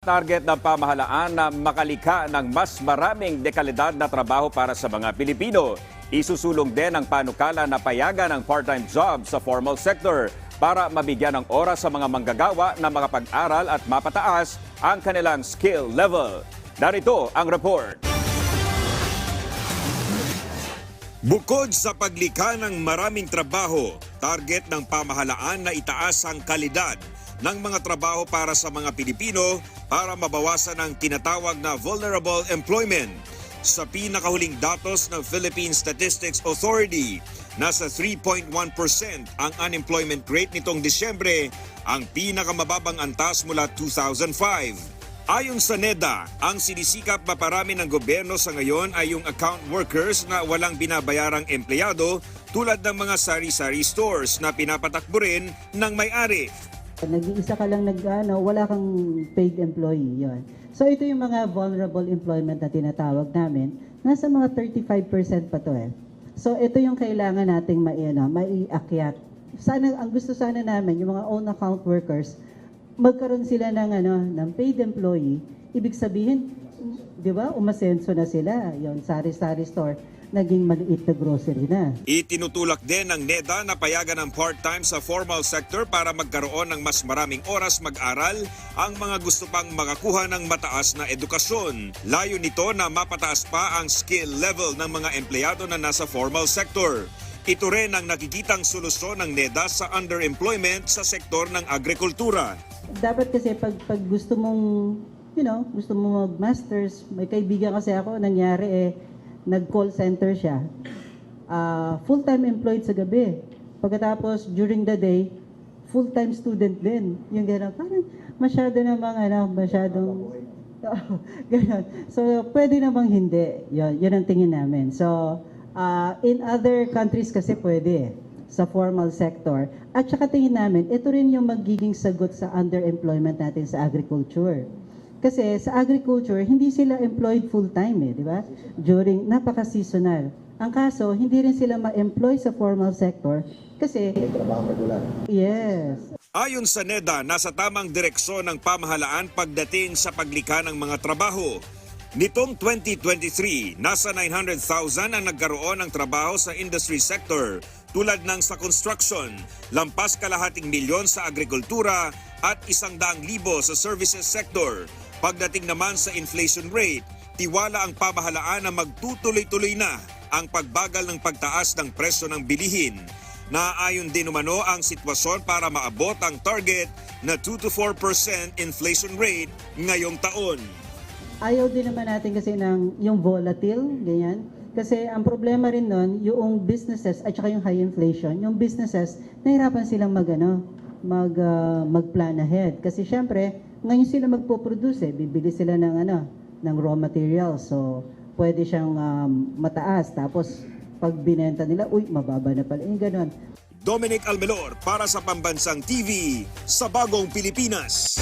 Target ng pamahalaan na makalika ng mas maraming dekalidad na trabaho para sa mga Pilipino. Isusulong din ang panukala na payagan ng part-time job sa formal sector para mabigyan ng oras sa mga manggagawa na makapag-aral at mapataas ang kanilang skill level. Narito ang report. Bukod sa paglikha ng maraming trabaho, target ng pamahalaan na itaas ang kalidad ng mga trabaho para sa mga Pilipino para mabawasan ang tinatawag na vulnerable employment. Sa pinakahuling datos ng Philippine Statistics Authority, nasa 3.1% ang unemployment rate nitong Disyembre, ang pinakamababang antas mula 2005. Ayon sa NEDA, ang sinisikap maparami ng gobyerno sa ngayon ay yung account workers na walang binabayarang empleyado tulad ng mga sari-sari stores na pinapatakbo rin ng may-ari. Nag-iisa ka lang nag ano, wala kang paid employee, yon. So ito yung mga vulnerable employment na tinatawag namin. Nasa mga 35% pa to eh. So ito yung kailangan nating mai, ano, maiakyat. Sana, ang gusto sana namin, yung mga own account workers, magkaroon sila ng, ano, ng paid employee. Ibig sabihin, di ba, umasenso na sila. Yon, sari-sari store, naging maliit na grocery na. Itinutulak din ng NEDA na payagan ng part-time sa formal sector para magkaroon ng mas maraming oras mag-aral ang mga gusto pang makakuha ng mataas na edukasyon. Layo nito na mapataas pa ang skill level ng mga empleyado na nasa formal sector. Ito rin ang nakikitang solusyon ng NEDA sa underemployment sa sektor ng agrikultura. dapat kasi pag, pag gusto mong, you know, gusto mo mag-masters, may kaibigan kasi ako, nangyari eh, nag-call center siya. Ah, full-time employed sa gabi. Pagkatapos, during the day, full-time student din. Yung gano'n, parang masyado namang, ano, masyadong, gano'n. So, pwede namang hindi. Yun, yun ang tingin namin. So, ah, in other countries kasi pwede eh sa formal sector. At saka tingin namin, ito rin yung magiging sagot sa underemployment natin sa agriculture. Kasi sa agriculture, hindi sila employed full-time eh, di ba? During, napaka-seasonal. Ang kaso, hindi rin sila ma-employ sa formal sector kasi... Yes. Ayon sa NEDA, nasa tamang direksyon ng pamahalaan pagdating sa paglikha ng mga trabaho. Nitong 2023, nasa 900,000 ang nagkaroon ng trabaho sa industry sector tulad ng sa construction, lampas kalahating milyon sa agrikultura at isang daang libo sa services sector. Pagdating naman sa inflation rate, tiwala ang pamahalaan na magtutuloy-tuloy na ang pagbagal ng pagtaas ng presyo ng bilihin. Naaayon din umano ang sitwasyon para maabot ang target na 2 to 4% inflation rate ngayong taon. Ayaw din naman natin kasi ng yung volatile, ganyan. Kasi ang problema rin nun, yung businesses at saka yung high inflation, yung businesses, nahirapan silang mag, ano, mag, ah, mag-plan ahead. Kasi syempre, ngayon sila magpo-produce eh. Bibili sila ng, ano, ng raw materials. So, pwede siyang um, mataas. Tapos, pag binenta nila, uy, mababa na pala. Yung ganon. Dominic Almelor para sa Pambansang TV sa Bagong Pilipinas.